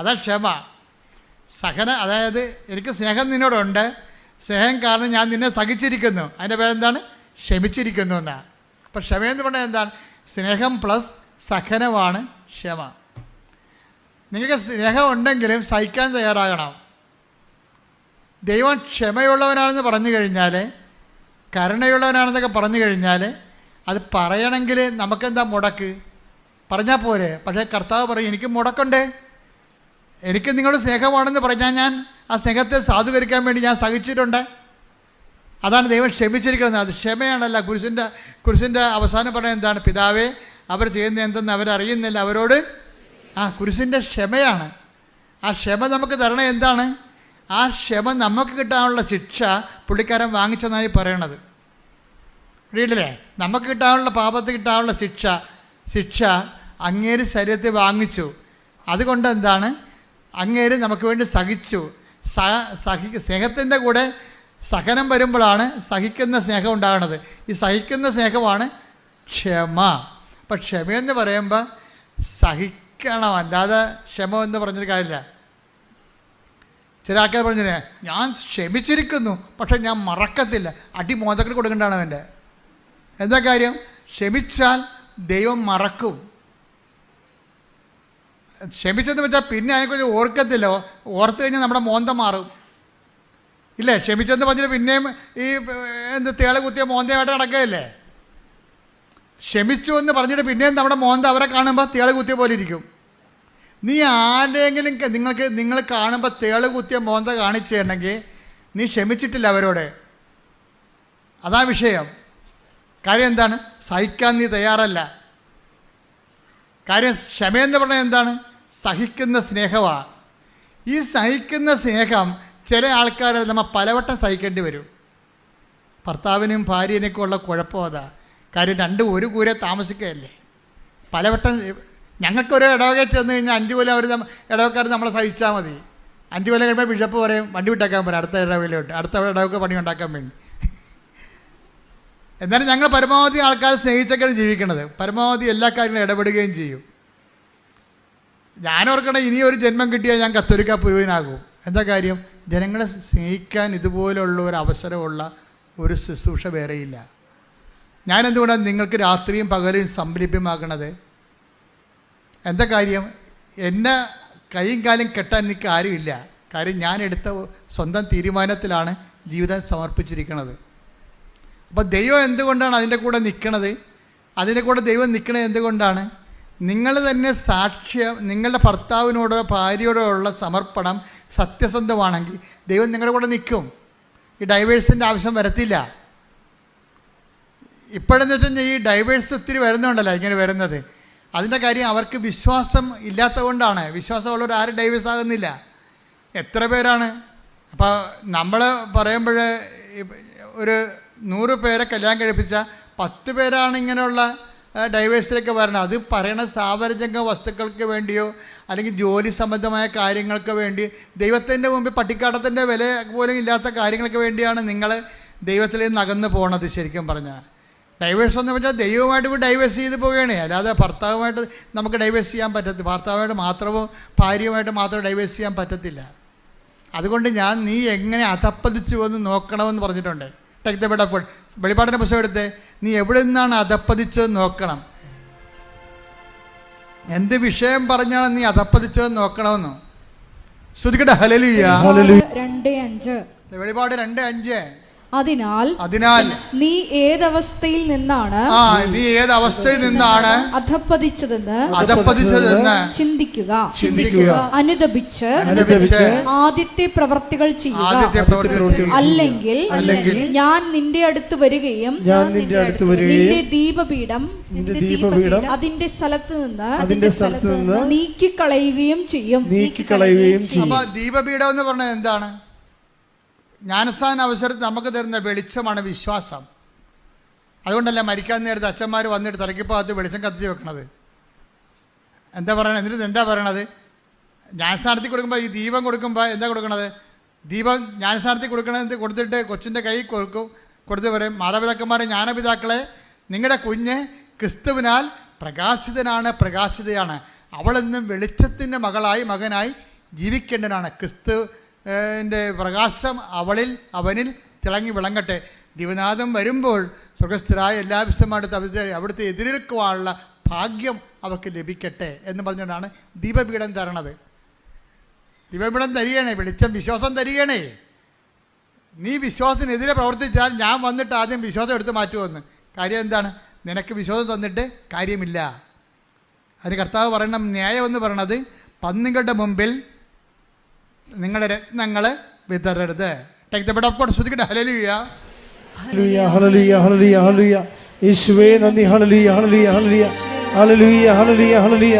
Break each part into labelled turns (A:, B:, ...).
A: അതാ ക്ഷമ സഹന അതായത് എനിക്ക് സ്നേഹം നിന്നോടുണ്ട് സ്നേഹം കാരണം ഞാൻ നിന്നെ സഹിച്ചിരിക്കുന്നു അതിൻ്റെ പേരെന്താണ് ക്ഷമിച്ചിരിക്കുന്നു എന്നാണ് അപ്പോൾ എന്ന് പറഞ്ഞാൽ എന്താണ് സ്നേഹം പ്ലസ് സഹനമാണ് ക്ഷമ നിങ്ങൾക്ക് സ്നേഹം ഉണ്ടെങ്കിലും സഹിക്കാൻ തയ്യാറാകണം ദൈവം ക്ഷമയുള്ളവനാണെന്ന് പറഞ്ഞു കഴിഞ്ഞാൽ കരുണയുള്ളവനാണെന്നൊക്കെ പറഞ്ഞു കഴിഞ്ഞാൽ അത് പറയണമെങ്കിൽ നമുക്കെന്താ മുടക്ക് പറഞ്ഞാൽ പോരെ പക്ഷേ കർത്താവ് പറയും എനിക്ക് മുടക്കണ്ടേ എനിക്ക് നിങ്ങളുടെ സ്നേഹമാണെന്ന് പറഞ്ഞാൽ ഞാൻ ആ സ്നേഹത്തെ സാധൂകരിക്കാൻ വേണ്ടി ഞാൻ സഹിച്ചിട്ടുണ്ട് അതാണ് ദൈവം ക്ഷമിച്ചിരിക്കുന്നത് അത് ക്ഷമയാണല്ല കുരിശിൻ്റെ കുരിശിൻ്റെ അവസാനം പറയുന്നത് എന്താണ് പിതാവേ അവർ ചെയ്യുന്ന എന്തെന്ന് അവരറിയുന്നില്ല അവരോട് ആ കുരിശിൻ്റെ ക്ഷമയാണ് ആ ക്ഷമ നമുക്ക് തരണ എന്താണ് ആ ക്ഷമ നമുക്ക് കിട്ടാനുള്ള ശിക്ഷ പുള്ളിക്കാരൻ വാങ്ങിച്ചെന്നാണ് ഈ പറയണത് വീട്ടിലേ നമുക്ക് കിട്ടാനുള്ള പാപത്തിൽ കിട്ടാനുള്ള ശിക്ഷ ശിക്ഷ അങ്ങേര് ശരീരത്തെ വാങ്ങിച്ചു അതുകൊണ്ട് എന്താണ് അങ്ങേര് നമുക്ക് വേണ്ടി സഹിച്ചു സഹ സഹി സ്നേഹത്തിൻ്റെ കൂടെ സഹനം വരുമ്പോഴാണ് സഹിക്കുന്ന സ്നേഹം ഉണ്ടാകുന്നത് ഈ സഹിക്കുന്ന സ്നേഹമാണ് ക്ഷമ അപ്പം ക്ഷമയെന്ന് പറയുമ്പോൾ സഹിക്കണം അല്ലാതെ ക്ഷമ എന്ന് പറഞ്ഞൊരു കാര്യമില്ല ചില ആൾക്കാർ പറഞ്ഞില്ലേ ഞാൻ ക്ഷമിച്ചിരിക്കുന്നു പക്ഷെ ഞാൻ മറക്കത്തില്ല അടി മോതക്കിൽ കൊടുക്കേണ്ടതാണ് അവൻ്റെ എന്താ കാര്യം ക്ഷമിച്ചാൽ ദൈവം മറക്കും ക്ഷമിച്ചെന്ന് വെച്ചാൽ പിന്നെ അതിനെക്കുറിച്ച് ഓർക്കത്തില്ല ഓർത്ത് കഴിഞ്ഞാൽ നമ്മുടെ മോന്ത മാറും ഇല്ലേ ക്ഷമിച്ചെന്ന് പറഞ്ഞാൽ പിന്നെയും ഈ എന്ത് തേള് കുത്തിയ മോന്തയായിട്ട് നടക്കുകയല്ലേ ക്ഷമിച്ചു എന്ന് പറഞ്ഞിട്ട് പിന്നെയും നമ്മുടെ മോന്ത അവരെ കാണുമ്പോൾ തേള് കുത്തിയ പോലെ ഇരിക്കും നീ ആരെങ്കിലും നിങ്ങൾക്ക് നിങ്ങൾ കാണുമ്പോൾ തേള് കുത്തിയ മോന്ത കാണിച്ചിട്ടുണ്ടെങ്കിൽ നീ ക്ഷമിച്ചിട്ടില്ല അവരോട് അതാ വിഷയം കാര്യം എന്താണ് സഹിക്കാൻ നീ തയ്യാറല്ല കാര്യം ക്ഷമയെന്ന് പറഞ്ഞാൽ എന്താണ് സഹിക്കുന്ന സ്നേഹമാണ് ഈ സഹിക്കുന്ന സ്നേഹം ചില ആൾക്കാർ നമ്മൾ പലവട്ടം സഹിക്കേണ്ടി വരും ഭർത്താവിനും ഭാര്യനൊക്കെ ഉള്ള കുഴപ്പം അതാ കാര്യം രണ്ടും ഒരു കൂരെ താമസിക്കുകയല്ലേ പലവട്ടം ഞങ്ങൾക്കൊരു ഇടവകയിൽ ചെന്ന് കഴിഞ്ഞാൽ അഞ്ച് കൊല്ലം അവർ ഇടവക്കാർ നമ്മളെ സഹിച്ചാൽ മതി അഞ്ച് കൊല്ലം കഴിയുമ്പോൾ ബിഷപ്പ് പറയും വണ്ടി വിട്ടേക്കാൻ പറയും അടുത്ത ഇടവയിലോട്ട് അടുത്ത ഇടവൊക്കെ പണി ഉണ്ടാക്കാൻ വേണ്ടി എന്നാലും ഞങ്ങൾ പരമാവധി ആൾക്കാരെ സ്നേഹിച്ചൊക്കെയാണ് ജീവിക്കുന്നത് പരമാവധി എല്ലാ കാര്യങ്ങളും ഇടപെടുകയും ചെയ്യും ഞാൻ ഓർക്കണ ഇനി ഒരു ജന്മം കിട്ടിയാൽ ഞാൻ കത്തോലിക്ക പുരുവനാകും എന്താ കാര്യം ജനങ്ങളെ സ്നേഹിക്കാൻ ഇതുപോലുള്ള ഒരു അവസരമുള്ള ഒരു ശുശ്രൂഷ വേറെയില്ല ഞാൻ എന്തുകൊണ്ടാണ് നിങ്ങൾക്ക് രാത്രിയും പകലും സംരംഭ്യമാക്കണത് എന്താ കാര്യം എന്നെ കൈയും കാലും കെട്ടാൻ എനിക്ക് ആരുമില്ല കാര്യം ഞാൻ എടുത്ത സ്വന്തം തീരുമാനത്തിലാണ് ജീവിതം സമർപ്പിച്ചിരിക്കുന്നത് അപ്പോൾ ദൈവം എന്തുകൊണ്ടാണ് അതിൻ്റെ കൂടെ നിൽക്കണത് അതിൻ്റെ കൂടെ ദൈവം നിൽക്കണത് എന്തുകൊണ്ടാണ് നിങ്ങൾ തന്നെ സാക്ഷ്യം നിങ്ങളുടെ ഭർത്താവിനോടോ ഭാര്യയോടോ ഉള്ള സമർപ്പണം സത്യസന്ധമാണെങ്കിൽ ദൈവം നിങ്ങളുടെ കൂടെ നിൽക്കും ഈ ഡൈവേഴ്സിൻ്റെ ആവശ്യം വരത്തില്ല ഇപ്പോഴെന്ന് വെച്ചാൽ ഈ ഡൈവേഴ്സ് ഒത്തിരി വരുന്നുണ്ടല്ലോ ഇങ്ങനെ വരുന്നത് അതിൻ്റെ കാര്യം അവർക്ക് വിശ്വാസം ഇല്ലാത്തതുകൊണ്ടാണ് വിശ്വാസമുള്ളവർ ആരും ഡൈവേഴ്സ് ആകുന്നില്ല എത്ര പേരാണ് അപ്പോൾ നമ്മൾ പറയുമ്പോൾ ഒരു നൂറ് പേരെ കല്യാണം കഴിപ്പിച്ച പത്ത് പേരാണ് ഇങ്ങനെയുള്ള ഡൈവേഴ്സിലൊക്കെ വരണം അത് പറയണ സാവരജംഗ വസ്തുക്കൾക്ക് വേണ്ടിയോ അല്ലെങ്കിൽ ജോലി സംബന്ധമായ കാര്യങ്ങൾക്ക് വേണ്ടി ദൈവത്തിൻ്റെ മുമ്പിൽ പട്ടിക്കാട്ടത്തിൻ്റെ വില പോലും ഇല്ലാത്ത കാര്യങ്ങൾക്ക് വേണ്ടിയാണ് നിങ്ങൾ ദൈവത്തിൽ നിന്ന് അകന്ന് പോകണത് ശരിക്കും പറഞ്ഞാൽ ഡൈവേഴ്സ് എന്ന് വെച്ചാൽ ദൈവമായിട്ട് ഡൈവേഴ്സ് ചെയ്ത് പോവുകയാണ് അല്ലാതെ ഭർത്താവുമായിട്ട് നമുക്ക് ഡൈവേഴ്സ് ചെയ്യാൻ പറ്റത്തില്ല ഭർത്താവുമായിട്ട് മാത്രമോ ഭാര്യയുമായിട്ട് മാത്രം ഡൈവേഴ്സ് ചെയ്യാൻ പറ്റത്തില്ല അതുകൊണ്ട് ഞാൻ നീ എങ്ങനെ അതപ്പതിച്ചു എന്ന് നോക്കണമെന്ന് പറഞ്ഞിട്ടുണ്ട് take the bed of God വെളിപ്പാടിൻ്റെ പുസ്തകം എടുത്ത് നീ എവിടെ നിന്നാണ് അധപ്പതിച്ചത് നോക്കണം എന്ത് വിഷയം പറഞ്ഞാണ് നീ അധപ്പതിച്ചത് നോക്കണമെന്ന് ശ്രുതിക്കട്ടെ ഹലലിയ വെളിപാട് രണ്ട് അഞ്ച് അതിനാൽ അതിനാൽ നീ ഏതവസ്ഥയിൽ നിന്നാണ് നീ ഏതവസ്ഥയിൽ നിന്നാണ് അധപ്പതിച്ചതെന്ന് അധപ്പതിച്ചതെന്ന് ചിന്തിക്കുക ചിന്തിക്കുക അനുദപിച്ച് അനുദപിച്ച് ആദ്യത്തെ പ്രവർത്തികൾ ചെയ്യുക അല്ലെങ്കിൽ അല്ലെങ്കിൽ ഞാൻ നിന്റെ അടുത്ത് വരികയും ഞാൻ നിന്റെ അടുത്ത് വരികയും നിന്റെ ദീപപീഠം നിന്റെ ദീപപീഠം അതിന്റെ സ്ഥലത്ത് നിന്ന് അതിന്റെ സ്ഥലത്ത് നിന്ന് നീക്കിക്കളയുകയും ചെയ്യും നീക്കിക്കളയുകയും ചെയ്യും ദീപപീഠം എന്ന് പറഞ്ഞാൽ എന്താണ് ജ്ഞാനസ്ഥാന അവസരത്തിൽ നമുക്ക് തരുന്ന വെളിച്ചമാണ് വിശ്വാസം അതുകൊണ്ടല്ല മരിക്കാൻ നേരത്തെ അച്ഛന്മാർ വന്നിട്ട് തലയ്ക്കിപ്പകത്ത് വെളിച്ചം കത്തിച്ച് വെക്കണത് എന്താ പറയണത് എന്നിട്ട് എന്താ പറയണത് ജ്ഞാനസ്ഥാനത്തിൽ കൊടുക്കുമ്പോൾ ഈ ദീപം കൊടുക്കുമ്പോൾ എന്താ കൊടുക്കണത് ദീപം ജ്ഞാനസ്ഥാനത്തിൽ കൊടുക്കണത് കൊടുത്തിട്ട് കൊച്ചിൻ്റെ കൈ കൊടുക്കും കൊടുത്ത് പറയും മാതാപിതാക്കന്മാരെ ജ്ഞാനപിതാക്കളെ നിങ്ങളുടെ കുഞ്ഞ് ക്രിസ്തുവിനാൽ പ്രകാശിതനാണ് പ്രകാശിതയാണ് അവളെന്നും വെളിച്ചത്തിൻ്റെ മകളായി മകനായി ജീവിക്കേണ്ടതാണ് ക്രിസ്തു എൻ്റെ പ്രകാശം അവളിൽ അവനിൽ തിളങ്ങി വിളങ്ങട്ടെ ദിവനാഥം വരുമ്പോൾ സ്വർഗസ്ഥരായ എല്ലാ വിശുദ്ധമായിട്ട് അവിടുത്തെ അവിടുത്തെ എതിരേൽക്കുവാനുള്ള ഭാഗ്യം അവർക്ക് ലഭിക്കട്ടെ എന്ന് പറഞ്ഞുകൊണ്ടാണ് ദീപപീഠം തരണത് ദീപപീഠം തരികയാണേ വെളിച്ചം വിശ്വാസം തരികയാണേ നീ വിശ്വാസത്തിനെതിരെ പ്രവർത്തിച്ചാൽ ഞാൻ വന്നിട്ട് ആദ്യം വിശ്വാസം എടുത്ത് മാറ്റുമെന്ന് കാര്യം എന്താണ് നിനക്ക് വിശ്വാസം തന്നിട്ട് കാര്യമില്ല അതിന് കർത്താവ് പറയണം ന്യായം എന്ന് പറയണത് പന്നികളുടെ മുമ്പിൽ നിങ്ങളുടെ രത്നങ്ങൾ വിതരരുത് take the bed of God ശ്രദ്ധിക്കട്ടെ ഹലലിയ ഹലലിയ ഹലലിയ ഹലലിയ ഹലലിയ യേശുവേ നന്ദി ഹലലിയ ഹലലിയ ഹലലിയ ഹലലിയ ഹലലിയ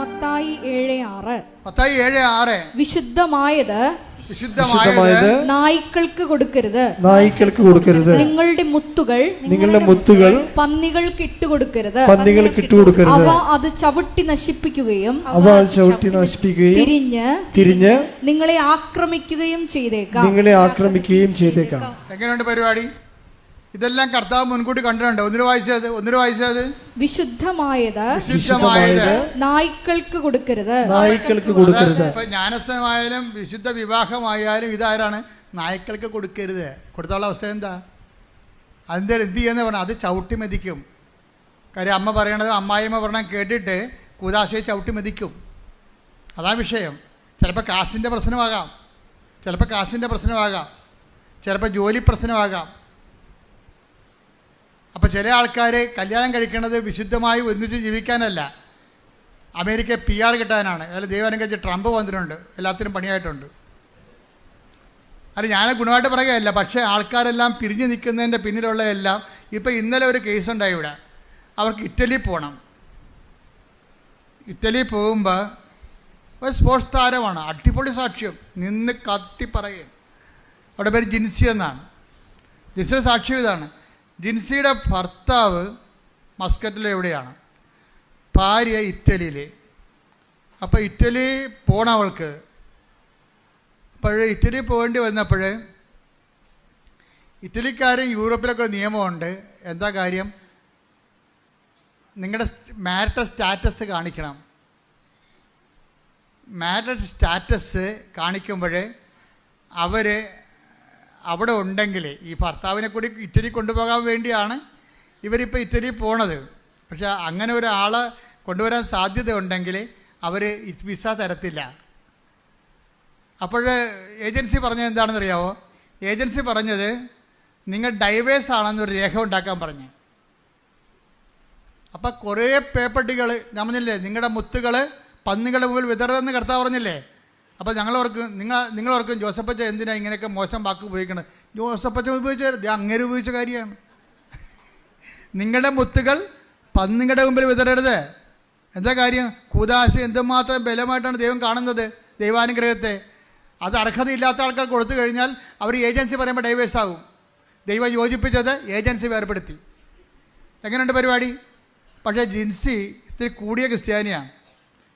A: മത്തായി 7 6 മത്തായി 7 6 വിശുദ്ധമായത് വിശുദ്ധമായത് നായ്ക്കൾക്ക് കൊടുക്കരുത് നായ്ക്കൾക്ക് കൊടുക്കരുത് നിങ്ങളുടെ മുത്തുകൾ നിങ്ങളുടെ മുത്തുകൾ പന്നികൾക്ക് ഇട്ടുകൊടുക്കരുത് പന്നികൾക്ക് ഇട്ടുകൊടുക്കരുത് അവ അത് ചവിട്ടി നശിപ്പിക്കുകയും അവ അത് ചവിട്ടി നശിപ്പിക്കുകയും തിരിഞ്ഞ് തിരിഞ്ഞ് നിങ്ങളെ ആക്രമിക്കുകയും ചെയ്തേക്കാം നിങ്ങളെ ആക്രമിക്കുകയും ചെയ്തേക്കാം എങ്ങനെയുണ്ട് പരിപാടി ഇതെല്ലാം കർത്താവ് മുൻകൂട്ടി കണ്ടിട്ടുണ്ട് ഒന്നിനു വായിച്ചത് ഒന്നിനു വായിച്ചത് വിശുദ്ധമായത് വിശുദ്ധമായത് നായ്ക്കൾക്ക് കൊടുക്കരുത് നായ്ക്കൾക്ക് കൊടുക്കരുത് ഇപ്പൊ ജ്ഞാനസ്ഥമായാലും വിശുദ്ധ വിവാഹമായാലും ഇതാരാണ് നായ്ക്കൾക്ക് കൊടുക്കരുത് കൊടുത്തുള്ള അവസ്ഥ എന്താ അതിൻ്റെ എന്ത് ചെയ്യുന്ന പറഞ്ഞാൽ അത് ചവിട്ടി മെതിക്കും കാര്യം അമ്മ പറയണത് അമ്മായിമ്മ പറഞ്ഞാൽ കേട്ടിട്ട് കൂതാശയെ ചവിട്ടി മെതിക്കും അതാ വിഷയം ചിലപ്പോൾ കാശിൻ്റെ പ്രശ്നമാകാം ചിലപ്പോൾ കാശിൻ്റെ പ്രശ്നമാകാം ചിലപ്പോൾ ജോലി പ്രശ്നമാകാം അപ്പോൾ ചില ആൾക്കാർ കല്യാണം കഴിക്കുന്നത് വിശുദ്ധമായി ഒന്നിച്ച് ജീവിക്കാനല്ല അമേരിക്ക പി ആർ കിട്ടാനാണ് അതായത് ദൈവം ട്രംപ് വന്നിട്ടുണ്ട് എല്ലാത്തിനും പണിയായിട്ടുണ്ട് അല്ല ഞാൻ ഗുണമായിട്ട് പറയുകയല്ല പക്ഷേ ആൾക്കാരെല്ലാം പിരിഞ്ഞു നിൽക്കുന്നതിൻ്റെ പിന്നിലുള്ളതെല്ലാം ഇപ്പോൾ ഇന്നലെ ഒരു കേസ് ഉണ്ടായി ഇവിടെ അവർക്ക് ഇറ്റലി പോകണം ഇറ്റലി പോകുമ്പോൾ ഒരു സ്പോർട്സ് താരമാണ് അടിപൊളി സാക്ഷ്യം നിന്ന് കത്തി പറയും അവിടെ പേര് ജിൻസി എന്നാണ് ജിൻസിയുടെ സാക്ഷ്യം ഇതാണ് ജിൻസിയുടെ ഭർത്താവ് എവിടെയാണ് ഭാര്യ ഇറ്റലിയിൽ അപ്പോൾ ഇറ്റലി പോണ അവൾക്ക് അപ്പോഴേ ഇറ്റലി പോകേണ്ടി വന്നപ്പോഴേ ഇറ്റലിക്കാരും യൂറോപ്പിലൊക്കെ ഒരു നിയമമുണ്ട് എന്താ കാര്യം നിങ്ങളുടെ മാരിറ്റൽ സ്റ്റാറ്റസ് കാണിക്കണം മാരിറ്റൽ സ്റ്റാറ്റസ് കാണിക്കുമ്പോൾ അവർ അവിടെ ഉണ്ടെങ്കിൽ ഈ ഭർത്താവിനെ കൂടി ഇറ്റലി കൊണ്ടുപോകാൻ വേണ്ടിയാണ് ഇവരിപ്പോൾ ഇറ്റലി പോണത് പക്ഷേ അങ്ങനെ ഒരാൾ കൊണ്ടുവരാൻ സാധ്യത അവർ വിസ തരത്തില്ല അപ്പോൾ ഏജൻസി പറഞ്ഞത് എന്താണെന്നറിയാവോ ഏജൻസി പറഞ്ഞത് നിങ്ങൾ ഡൈവേഴ്സ് ആണെന്നൊരു രേഖ ഉണ്ടാക്കാൻ പറഞ്ഞു അപ്പം കുറേ പേപ്പട്ടികൾ ഞാൻ പറഞ്ഞില്ലേ നിങ്ങളുടെ മുത്തുകൾ പന്നികളെ മുമ്പിൽ വിതറെന്ന് കർത്താവ് പറഞ്ഞില്ലേ അപ്പോൾ ഞങ്ങളവർക്ക് നിങ്ങൾ നിങ്ങളവർക്കും ജോസഫച്ച എന്തിനാണ് ഇങ്ങനെയൊക്കെ മോശം വാക്ക് ഉപയോഗിക്കണത് ജോസഫച്ച ഉപയോഗിച്ച അങ്ങനെ ഉപയോഗിച്ച കാര്യമാണ് നിങ്ങളുടെ മുത്തുകൾ പന്നിങ്ങളുടെ മുമ്പിൽ വിതരരുത് എന്താ കാര്യം കൂതാശ എന്തുമാത്രം ബലമായിട്ടാണ് ദൈവം കാണുന്നത് ദൈവാനുഗ്രഹത്തെ അത് അർഹതയില്ലാത്ത ആൾക്കാർ കൊടുത്തു കഴിഞ്ഞാൽ അവർ ഏജൻസി പറയുമ്പോൾ ഡൈവേഴ്സ് ആകും ദൈവം യോജിപ്പിച്ചത് ഏജൻസി വേർപ്പെടുത്തി എങ്ങനെയുണ്ട് പരിപാടി പക്ഷേ ജിൻസി ഇത്തിരി കൂടിയ ക്രിസ്ത്യാനിയാണ്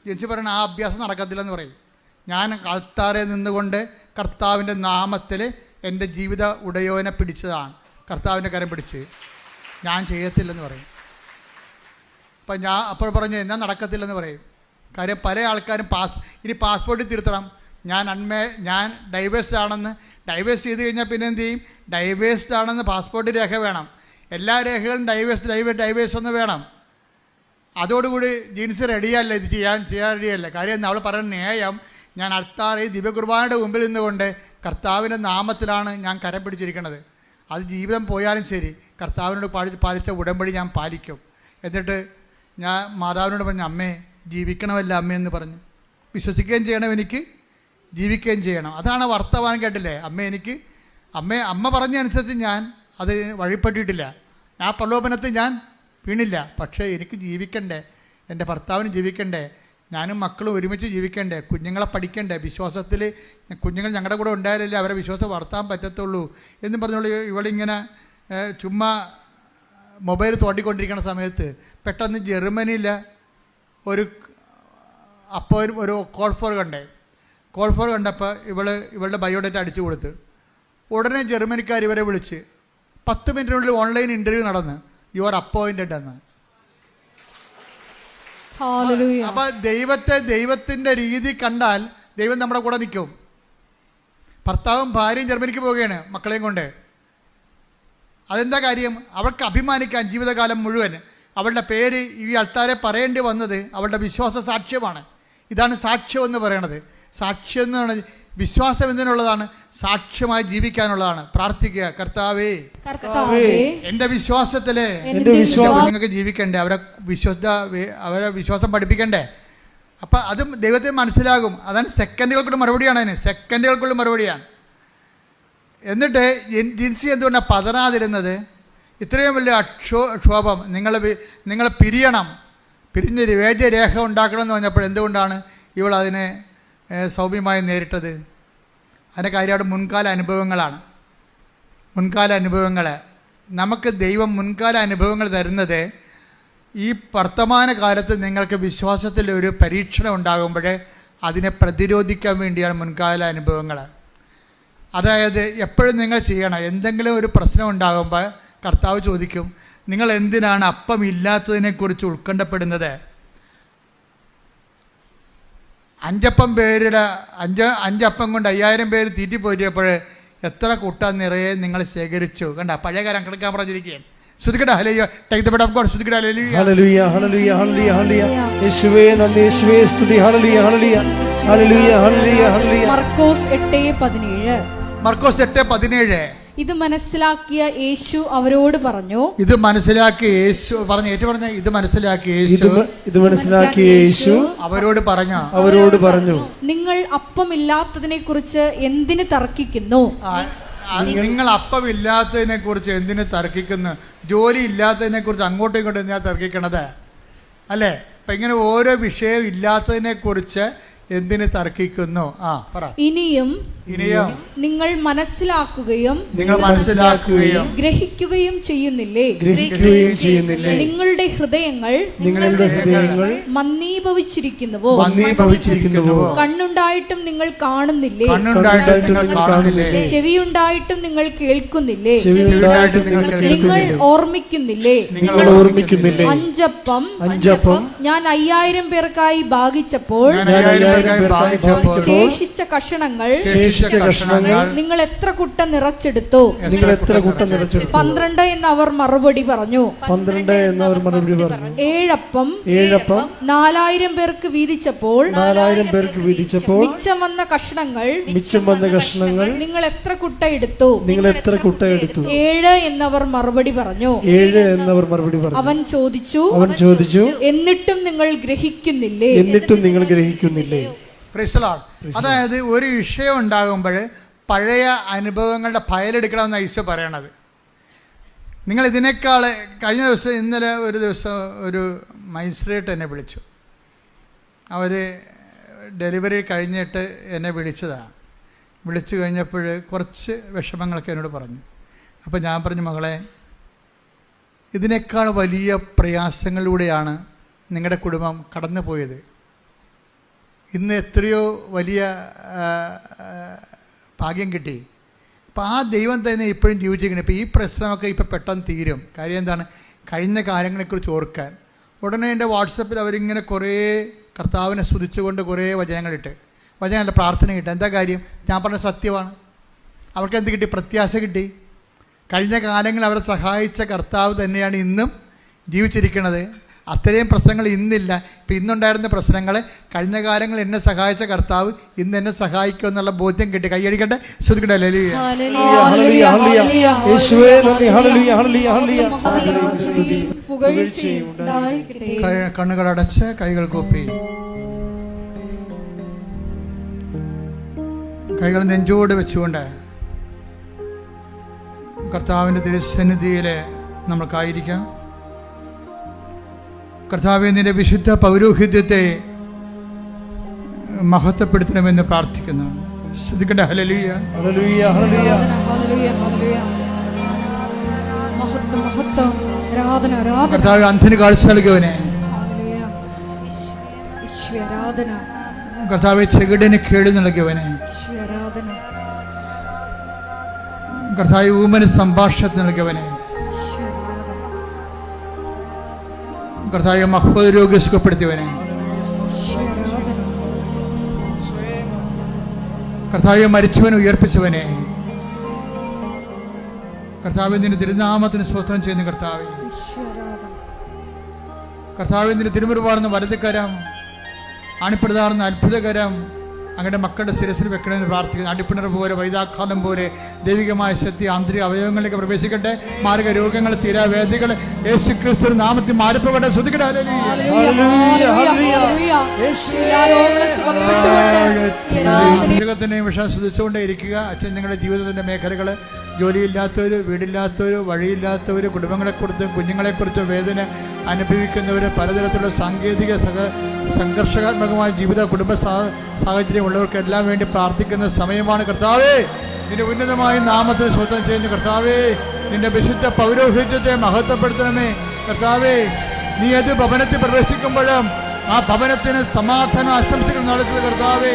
A: ജിൻസി പറയണ ആ അഭ്യാസം നടക്കത്തില്ലെന്ന് പറയും ഞാൻ ആൾത്താറെ നിന്നുകൊണ്ട് കർത്താവിൻ്റെ നാമത്തിൽ എൻ്റെ ജീവിത ഉടയോനെ പിടിച്ചതാണ് കർത്താവിൻ്റെ കരം പിടിച്ച് ഞാൻ ചെയ്യത്തില്ലെന്ന് പറയും അപ്പം ഞാൻ അപ്പോൾ പറഞ്ഞു എന്നാൽ നടക്കത്തില്ലെന്ന് പറയും കാര്യം പല ആൾക്കാരും പാസ് ഇനി പാസ്പോർട്ടിൽ തിരുത്തണം ഞാൻ അൺമേ ഞാൻ ഡൈവേഴ്സ്ഡ് ആണെന്ന് ഡൈവേഴ്സ് ചെയ്ത് കഴിഞ്ഞാൽ പിന്നെ എന്ത് ചെയ്യും ഡൈവേഴ്സ്ഡ് ആണെന്ന് പാസ്പോർട്ട് രേഖ വേണം എല്ലാ രേഖകളും ഡൈവേഴ്സ് ഡൈവേഴ്സ് ഡൈവേഴ്സ് എന്ന് വേണം അതോടുകൂടി ജീൻസ് റെഡിയല്ല ഇത് ചെയ്യാൻ ചെയ്യാൻ റെഡിയല്ല കാര്യം അവൾ പറയുന്ന ന്യായം ഞാൻ അൾത്താറിൽ ദിവ്യകുർബാനയുടെ മുമ്പിൽ നിന്നുകൊണ്ട് കർത്താവിൻ്റെ നാമത്തിലാണ് ഞാൻ കരം പിടിച്ചിരിക്കുന്നത് അത് ജീവിതം പോയാലും ശരി കർത്താവിനോട് പാടി പാലിച്ച ഉടമ്പടി ഞാൻ പാലിക്കും എന്നിട്ട് ഞാൻ മാതാവിനോട് പറഞ്ഞു അമ്മേ ജീവിക്കണമല്ല അമ്മയെന്ന് പറഞ്ഞു വിശ്വസിക്കുകയും ചെയ്യണം എനിക്ക് ജീവിക്കുകയും ചെയ്യണം അതാണ് വർത്തമാനം കേട്ടില്ലേ അമ്മ എനിക്ക് അമ്മ അമ്മ പറഞ്ഞനുസരിച്ച് ഞാൻ അത് വഴിപ്പെട്ടിട്ടില്ല ആ പ്രലോഭനത്തിൽ ഞാൻ വീണില്ല പക്ഷേ എനിക്ക് ജീവിക്കണ്ടേ എൻ്റെ ഭർത്താവിന് ജീവിക്കണ്ടേ ഞാനും മക്കളും ഒരുമിച്ച് ജീവിക്കണ്ടേ കുഞ്ഞുങ്ങളെ പഠിക്കണ്ടേ വിശ്വാസത്തിൽ കുഞ്ഞുങ്ങൾ ഞങ്ങളുടെ കൂടെ ഉണ്ടായാലല്ലേ അവരെ വിശ്വാസം വളർത്താൻ പറ്റത്തുള്ളൂ എന്നും പറഞ്ഞോളൂ ഇവളിങ്ങനെ ചുമ്മാ മൊബൈൽ തോണ്ടിക്കൊണ്ടിരിക്കുന്ന സമയത്ത് പെട്ടെന്ന് ജർമ്മനിയിൽ ഒരു അപ്പോൾ ഒരു കോൾ ഫോർ കണ്ടേ കോൾ ഫോർ കണ്ടപ്പോൾ ഇവൾ ഇവളുടെ ബയോഡേറ്റ അടിച്ചു കൊടുത്ത് ഉടനെ ജർമ്മനിക്കാർ ഇവരെ വിളിച്ച് പത്ത് മിനിറ്റിനുള്ളിൽ ഓൺലൈൻ ഇൻ്റർവ്യൂ നടന്ന് യു ആർ അപ്പോയിൻറ്റഡ് എന്ന് അപ്പൊ ദൈവത്തെ ദൈവത്തിന്റെ രീതി കണ്ടാൽ ദൈവം നമ്മുടെ കൂടെ നിൽക്കും ഭർത്താവും ഭാര്യയും ജർമ്മനിക്ക് പോവുകയാണ് മക്കളെയും കൊണ്ട് അതെന്താ കാര്യം അവർക്ക് അഭിമാനിക്കാൻ ജീവിതകാലം മുഴുവൻ അവളുടെ പേര് ഈ ആൾക്കാരെ പറയേണ്ടി വന്നത് അവളുടെ വിശ്വാസ സാക്ഷ്യമാണ് ഇതാണ് സാക്ഷ്യം എന്ന് പറയണത് സാക്ഷ്യം എന്ന് പറഞ്ഞാൽ വിശ്വാസം എന്തിനുള്ളതാണ് സാക്ഷ്യമായി ജീവിക്കാനുള്ളതാണ് പ്രാർത്ഥിക്കുക കർത്താവേ എന്റെ വിശ്വാസത്തിലെ നിങ്ങൾക്ക് ജീവിക്കണ്ടേ അവരെ വിശ്വസ്ത അവരെ വിശ്വാസം പഠിപ്പിക്കണ്ടേ അപ്പൊ അത് ദൈവത്തെ മനസ്സിലാകും അതാണ് സെക്കൻഡുകൾക്കുള്ള മറുപടിയാണ് അതിന് സെക്കൻഡുകൾക്കുള്ള മറുപടിയാണ് എന്നിട്ട് ജിൻസി എന്തുകൊണ്ടാണ് പതറാതിരുന്നത് ഇത്രയും വലിയ അക്ഷോ ക്ഷോഭം നിങ്ങൾ നിങ്ങൾ പിരിയണം പിരിഞ്ഞ് വേജരേഖ ഉണ്ടാക്കണം എന്ന് പറഞ്ഞപ്പോൾ എന്തുകൊണ്ടാണ് ഇവൾ അതിനെ സൗമ്യമായി നേരിട്ടത് അതിൻ്റെ കാര്യം മുൻകാല അനുഭവങ്ങളാണ് മുൻകാല അനുഭവങ്ങൾ നമുക്ക് ദൈവം മുൻകാല അനുഭവങ്ങൾ തരുന്നത് ഈ വർത്തമാന കാലത്ത് നിങ്ങൾക്ക് വിശ്വാസത്തിൽ ഒരു പരീക്ഷണം ഉണ്ടാകുമ്പോൾ അതിനെ പ്രതിരോധിക്കാൻ വേണ്ടിയാണ് മുൻകാല അനുഭവങ്ങൾ അതായത് എപ്പോഴും നിങ്ങൾ ചെയ്യണം എന്തെങ്കിലും ഒരു പ്രശ്നം ഉണ്ടാകുമ്പോൾ കർത്താവ് ചോദിക്കും നിങ്ങൾ എന്തിനാണ് അപ്പം ഇല്ലാത്തതിനെക്കുറിച്ച് ഉത്കണ്ഠപ്പെടുന്നത് അഞ്ചപ്പം പേരുടെ അഞ്ച അഞ്ചപ്പം കൊണ്ട് അയ്യായിരം പേര് തീറ്റിപ്പോറ്റിയപ്പോൾ എത്ര കൂട്ട നിറയെ നിങ്ങൾ ശേഖരിച്ചു കണ്ട പഴയ കാലം കിടക്കാൻ പറഞ്ഞിരിക്കുകയാണ് ശ്രദ്ധിക്കട്ടെ ഹലയ്യ ടേക്ക് ബെഡ് ഓഫ് ഗോഡ് ഹല്ലേലൂയ ഹല്ലേലൂയ ഹല്ലേലൂയ സ്തുതി ഹല്ലേലൂയ ഹല്ലേലൂയ ഹല്ലേലൂയ മർക്കോസ് 8:17 മർക്കോസ് 8:17 ഇത് മനസ്സിലാക്കിയ യേശു അവരോട് പറഞ്ഞു ഇത് മനസ്സിലാക്കിയ യേശു പറഞ്ഞു ഏറ്റവും പറഞ്ഞ ഇത് മനസ്സിലാക്കിയ യേശു ഇത് മനസ്സിലാക്കിയ യേശു അവരോട് പറഞ്ഞു അവരോട് പറഞ്ഞു നിങ്ങൾ അപ്പമില്ലാത്തതിനെ കുറിച്ച് എന്തിന് തർക്കിക്കുന്നു നിങ്ങൾ അപ്പമില്ലാത്തതിനെ കുറിച്ച് എന്തിന് തർക്കിക്കുന്നു ജോലി ഇല്ലാത്തതിനെ കുറിച്ച് അങ്ങോട്ടും ഇങ്ങോട്ടും ഞാൻ തർക്കിക്കണത് അല്ലേ അപ്പൊ ഇങ്ങനെ ഓരോ വിഷയം ഇല്ലാത്തതിനെ കുറിച്ച് എന്തിന് തർക്കിക്കുന്നു ആ പറ ഇനിയും നിങ്ങൾ മനസ്സിലാക്കുകയും നിങ്ങൾ മനസ്സിലാക്കുകയും ഗ്രഹിക്കുകയും ചെയ്യുന്നില്ലേ ഗ്രഹിക്കുകയും ചെയ്യുന്നില്ലേ നിങ്ങളുടെ ഹൃദയങ്ങൾ നിങ്ങളുടെ ഹൃദയങ്ങൾ മന്ദീഭവിച്ചിരിക്കുന്നുവോ മന്ദീഭവിച്ചിരിക്കുന്നുവോ കണ്ണുണ്ടായിട്ടും നിങ്ങൾ കാണുന്നില്ലേ ചെവിയുണ്ടായിട്ടും നിങ്ങൾ കേൾക്കുന്നില്ലേ നിങ്ങൾ ഓർമ്മിക്കുന്നില്ലേ നിങ്ങൾ ഓർമ്മിക്കുന്നില്ലേ അഞ്ചപ്പം അഞ്ചപ്പം ഞാൻ അയ്യായിരം പേർക്കായി ഭാഗിച്ചപ്പോൾ ശേഷിച്ച കഷണങ്ങൾ കഷ്ണങ്ങൾ നിങ്ങൾ എത്ര കുട്ട നിറച്ചെടുത്തു നിങ്ങൾ എത്ര കുട്ട നിറച്ചെടുത്തു പന്ത്രണ്ട് എന്ന് അവർ മറുപടി പറഞ്ഞു പന്ത്രണ്ട് എന്ന് അവർ മറുപടി പറഞ്ഞു ഏഴപ്പം ഏഴപ്പം നാലായിരം പേർക്ക് വീതിച്ചപ്പോൾ നാലായിരം പേർക്ക് വീതിച്ചപ്പോൾ മിച്ചം വന്ന കഷ്ണങ്ങൾ മിച്ചം വന്ന കഷ്ണങ്ങൾ നിങ്ങൾ എത്ര കുട്ട എടുത്തു നിങ്ങൾ എത്ര കുട്ട എടുത്തു ഏഴ് എന്നവർ മറുപടി പറഞ്ഞു ഏഴ് എന്നവർ മറുപടി പറഞ്ഞു അവൻ ചോദിച്ചു അവൻ ചോദിച്ചു എന്നിട്ടും നിങ്ങൾ ഗ്രഹിക്കുന്നില്ലേ എന്നിട്ടും നിങ്ങൾ ഗ്രഹിക്കുന്നില്ലേ പ്രിസലാണ് അതായത് ഒരു വിഷയം ഉണ്ടാകുമ്പോൾ പഴയ അനുഭവങ്ങളുടെ ഫയലെടുക്കണമെന്ന ഈശോ പറയണത് നിങ്ങൾ ഇതിനേക്കാൾ കഴിഞ്ഞ ദിവസം ഇന്നലെ ഒരു ദിവസം ഒരു മജിസ്ട്രേറ്റ് എന്നെ വിളിച്ചു അവർ ഡെലിവറി കഴിഞ്ഞിട്ട് എന്നെ വിളിച്ചതാണ് വിളിച്ചു കഴിഞ്ഞപ്പോൾ കുറച്ച് വിഷമങ്ങളൊക്കെ എന്നോട് പറഞ്ഞു അപ്പോൾ ഞാൻ പറഞ്ഞു മകളെ ഇതിനേക്കാൾ വലിയ പ്രയാസങ്ങളിലൂടെയാണ് നിങ്ങളുടെ കുടുംബം കടന്നു പോയത് ഇന്ന് എത്രയോ വലിയ ഭാഗ്യം കിട്ടി അപ്പോൾ ആ ദൈവം തന്നെ ഇപ്പോഴും ജീവിച്ചിരിക്കണം ഇപ്പോൾ ഈ പ്രശ്നമൊക്കെ ഇപ്പോൾ പെട്ടെന്ന് തീരും കാര്യം എന്താണ് കഴിഞ്ഞ കാര്യങ്ങളെക്കുറിച്ച് ഓർക്കാൻ ഉടനെ എൻ്റെ വാട്സപ്പിൽ അവരിങ്ങനെ കുറേ കർത്താവിനെ സ്തുതിച്ചുകൊണ്ട് കുറേ വചനങ്ങളിട്ട് വചനങ്ങളുടെ പ്രാർത്ഥന കിട്ടി എന്താ കാര്യം ഞാൻ പറഞ്ഞ സത്യമാണ് അവർക്ക് എന്ത് കിട്ടി പ്രത്യാശ കിട്ടി കഴിഞ്ഞ കാലങ്ങളിൽ അവരെ സഹായിച്ച കർത്താവ് തന്നെയാണ് ഇന്നും ജീവിച്ചിരിക്കുന്നത് അത്രയും പ്രശ്നങ്ങൾ ഇന്നില്ല ഇപ്പം ഇന്നുണ്ടായിരുന്ന പ്രശ്നങ്ങൾ കഴിഞ്ഞ കാലങ്ങൾ എന്നെ സഹായിച്ച കർത്താവ് ഇന്ന് എന്നെ സഹായിക്കും എന്നുള്ള ബോധ്യം കിട്ടി കൈയടിക്കട്ടെ ശ്രദ്ധിക്കട്ടെ കണ്ണുകളടച്ച് കൈകൾ കോപ്പി കൈകൾ നെഞ്ചോട് വെച്ചുകൊണ്ട് കർത്താവിൻ്റെ തിരുസന്നിധിയിൽ നമ്മൾക്കായിരിക്കാം കർത്താവെ നിന്റെ വിശുദ്ധ പൗരോഹിത്യത്തെ മഹത്വപ്പെടുത്തണമെന്ന് പ്രാർത്ഥിക്കുന്നു ശ്രദ്ധിക്കട്ടെ ഹലലുയ ഹലലുയ ഹലലുയ ഹലലുയ ഹലലുയ മഹത്വം മഹത്വം ആരാധന ആരാധന കർത്താവ് അന്ധന് കാഴ്ച നൽകിയവനെ കർത്താവ് ചെകിടന് കേട് നൽകിയവനെ കർത്താവ് ഊമന് സംഭാഷണത്തിന് നൽകിയവനെ കർത്താവ് മഹ്ബദ് രോഗി സുഖപ്പെടുത്തിയവനെ കർത്താവ് മരിച്ചവനെ ഉയർപ്പിച്ചവനെ കർത്താവ് നിന്റെ തിരുനാമത്തിന് സ്വത്രം ചെയ്യുന്ന കർത്താവ് കർത്താവ് നിന്റെ തിരുമുറിവാടുന്ന വലതുകരം അണിപ്പെടുതാറുന്ന അത്ഭുതകരം അങ്ങയുടെ മക്കളുടെ ശിരസിൽ വെക്കണമെന്ന് പ്രാർത്ഥിക്കുന്നു അടിപ്പിണർ പോലെ വൈതാഘാതം പോലെ ദൈവികമായ ശക്തി ആന്തരിക അവയവങ്ങളിലേക്ക് പ്രവേശിക്കട്ടെ മാർഗ രോഗങ്ങൾ വേദികൾ യേശു ക്രിസ്തു നാമത്തിൽ മാറിപ്പോകട്ടെ ശ്രദ്ധിക്കട്ടെ ദൈവത്തിനെയും വിഷം ശ്രദ്ധിച്ചുകൊണ്ടേ ഇരിക്കുക അച്ഛൻ നിങ്ങളുടെ ജീവിതത്തിന്റെ മേഖലകൾ ജോലിയില്ലാത്തവർ വീടില്ലാത്തവർ വഴിയില്ലാത്തവർ കുടുംബങ്ങളെക്കുറിച്ചും കുഞ്ഞുങ്ങളെക്കുറിച്ചും വേദന അനുഭവിക്കുന്നവർ പലതരത്തിലുള്ള സാങ്കേതിക സഹ സംഘർഷാത്മകമായ ജീവിത കുടുംബ സാഹചര്യം ഉള്ളവർക്കെല്ലാം വേണ്ടി പ്രാർത്ഥിക്കുന്ന സമയമാണ് കർത്താവേ നിന്റെ ഉന്നതമായ നാമത്തെ സ്വന്തം ചെയ്യുന്ന കർത്താവേ നിന്റെ വിശുദ്ധ പൗരോഹിത്യത്തെ മഹത്വപ്പെടുത്തണമേ കർത്താവേ നീ അത് ഭവനത്തിൽ പ്രവേശിക്കുമ്പോഴും ആ ഭവനത്തിന് സമാധാന ആശംസകൾ നടത്തുന്ന കർത്താവേ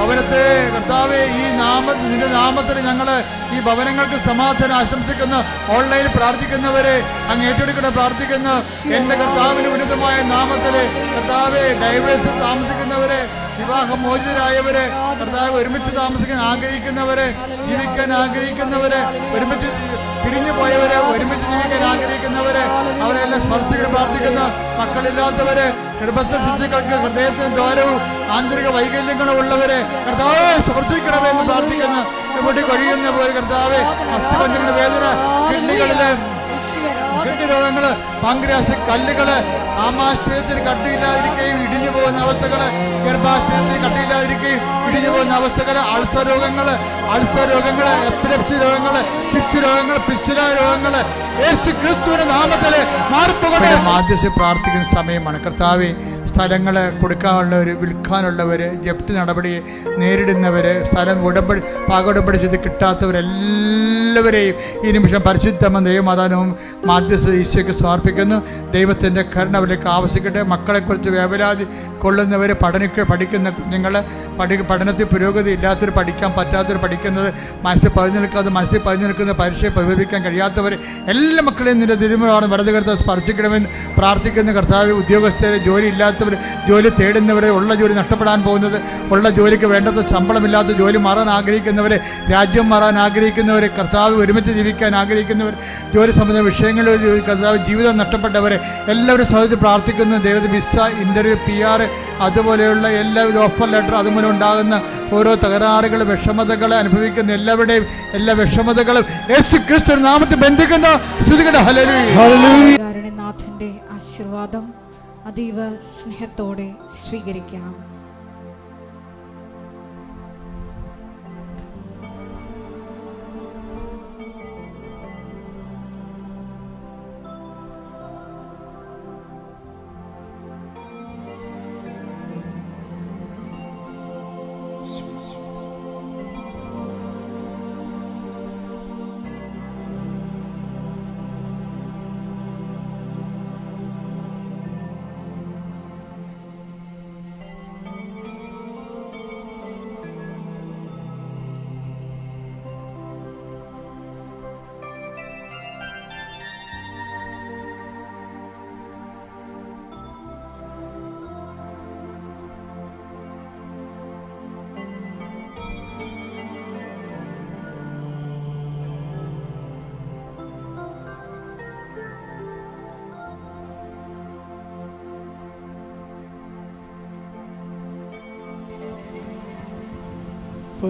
A: ഭവനത്തെ കർത്താവേ ഈ നാമ നിന്റെ നാമത്തിൽ ഞങ്ങൾ ഈ ഭവനങ്ങൾക്ക് സമാധാനം ആശംസിക്കുന്നു ഓൺലൈനിൽ പ്രാർത്ഥിക്കുന്നവരെ അങ്ങ് ഏറ്റെടുക്കണം പ്രാർത്ഥിക്കുന്നു എന്റെ കർത്താവിന് ഉന്നതമായ നാമത്തിൽ കർത്താവെ ഡൈവേഴ്സ് താമസിക്കുന്നവരെ വിവാഹമോചിതരായവരെ കർത്താവ് ഒരുമിച്ച് താമസിക്കാൻ ആഗ്രഹിക്കുന്നവരെ ജീവിക്കാൻ ആഗ്രഹിക്കുന്നവരെ ഒരുമിച്ച് പിരിഞ്ഞു പോയവരെ ഒരുമിച്ച് ജീവിക്കാൻ ആഗ്രഹിക്കുന്നവരെ അവരെല്ലാം സ്പർശികൾ പ്രാർത്ഥിക്കുന്ന മക്കളില്ലാത്തവരെ ഗർഭത്തെ ശുദ്ധികൾക്ക് ഹൃദയത്തിന് ദ്വാരവും ആന്തരിക വൈകല്യങ്ങളും ഉള്ളവരെ കർത്താവെ സ്പർശിക്കണമെന്ന് പ്രാർത്ഥിക്കുന്ന ചുമട്ടി കഴിയുന്ന പോലെ കർത്താവെ അസ്ഥിപഞ്ചങ്ങളുടെ വേദന കിഡ്നികളിലെ ലക്ഷക്കണക്കിന് രോഗങ്ങൾ പങ്ക്രാസ് കല്ലുകള് ആമാശയത്തിന് കട്ടിയില്ലാതിരിക്കുകയും ഇടിഞ്ഞു പോകുന്ന അവസ്ഥകള് ഗർഭാശയത്തിന് കട്ടിയില്ലാതിരിക്കുകയും ഇടിഞ്ഞു പോകുന്ന അവസ്ഥകള് അൾസർ രോഗങ്ങള് അൾസർ രോഗങ്ങള് എപ്പിലപ്സി രോഗങ്ങള് പിശു രോഗങ്ങൾ പിസ്റ്റില രോഗങ്ങള് യേശു ക്രിസ്തുവിന്റെ നാമത്തില് മാറിപ്പോകട്ടെ ആദ്യം പ്രാർത്ഥിക്കുന്ന സമയമാണ് കർത്താവേ സ്ഥലങ്ങൾ കൊടുക്കാനുള്ളവർ വിൽക്കാനുള്ളവർ ജപ്തി നടപടി നേരിടുന്നവർ സ്ഥലം ഉടമ്പടി പാകോടമ്പടി ചെയ്ത് കിട്ടാത്തവരെല്ലാവരെയും ഈ നിമിഷം പരിശുദ്ധമ ദൈവമാതാനവും മാധ്യസ്ഥ ഈശോയ്ക്ക് സമർപ്പിക്കുന്നു ദൈവത്തിൻ്റെ കരുണ അവരിലേക്ക് ആവശ്യിക്കട്ടെ മക്കളെക്കുറിച്ച് വേവലാതി കൊള്ളുന്നവർ പഠനയ്ക്ക് പഠിക്കുന്ന കുഞ്ഞുങ്ങൾ പഠി പഠനത്തിൽ പുരോഗതി ഇല്ലാത്തവർ പഠിക്കാൻ പറ്റാത്തവർ പഠിക്കുന്നത് മനസ്സിൽ പതിഞ്ഞു നിൽക്കാതെ മനസ്സിൽ പതിഞ്ഞു നിൽക്കുന്ന പരീക്ഷയെ പ്രതിഫലിക്കാൻ കഴിയാത്തവർ എല്ലാ മക്കളെയും നിന്റെ തിരുമുറമാണ് വലതുകരത്തെ സ്പർശിക്കണമെന്ന് പ്രാർത്ഥിക്കുന്ന കർത്താവ് ഉദ്യോഗസ്ഥരെ ജോലി ഇല്ലാത്ത ഇല്ലാത്തവർ ജോലി തേടുന്നവരെ ഉള്ള ജോലി നഷ്ടപ്പെടാൻ പോകുന്നത് ഉള്ള ജോലിക്ക് വേണ്ടത് ശമ്പളമില്ലാത്ത ജോലി മാറാൻ ആഗ്രഹിക്കുന്നവർ രാജ്യം മാറാൻ ആഗ്രഹിക്കുന്നവർ കർത്താവ് ഒരുമിച്ച് ജീവിക്കാൻ ആഗ്രഹിക്കുന്നവർ ജോലി സംബന്ധിച്ച വിഷയങ്ങളിൽ കർത്താവ് ജീവിതം നഷ്ടപ്പെട്ടവർ എല്ലാവരും സഹിച്ച് പ്രാർത്ഥിക്കുന്നു ദൈവത്തെ വിസ ഇൻ്റർവ്യൂ പി ആർ അതുപോലെയുള്ള എല്ലാ ഓഫർ ലെറ്റർ അതുമൂലം ഉണ്ടാകുന്ന ഓരോ തകരാറുകൾ വിഷമതകൾ അനുഭവിക്കുന്ന എല്ലാവരുടെയും എല്ലാ വിഷമതകളും യേശു ക്രിസ്തു നാമത്തെ ബന്ധിക്കുന്ന ആശീർവാദം അതീവ സ്നേഹത്തോടെ സ്വീകരിക്കാം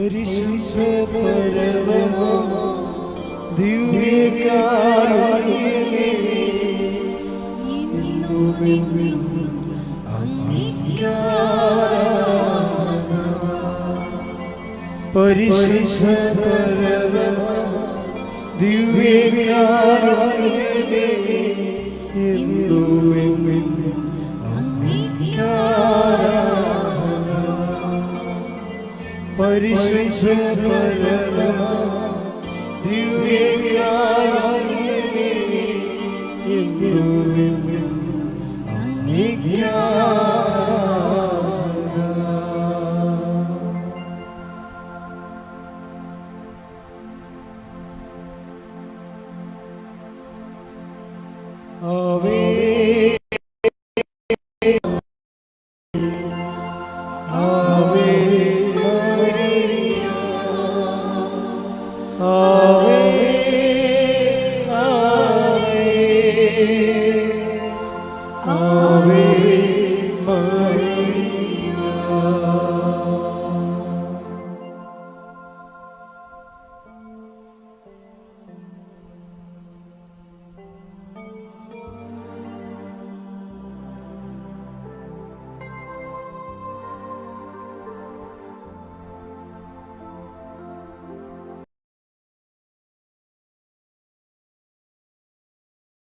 A: പരിശുദ്ധ പരമമോ ദിവ്യകാരുണ്യമേ ഇന്നുമെന്നും അംഗീകാരാധന പരിശുദ്ധ പരമമോ ദിവ്യകാരുണ്യമേ ഇന്നുമെന്നും പരിശുദ്ധ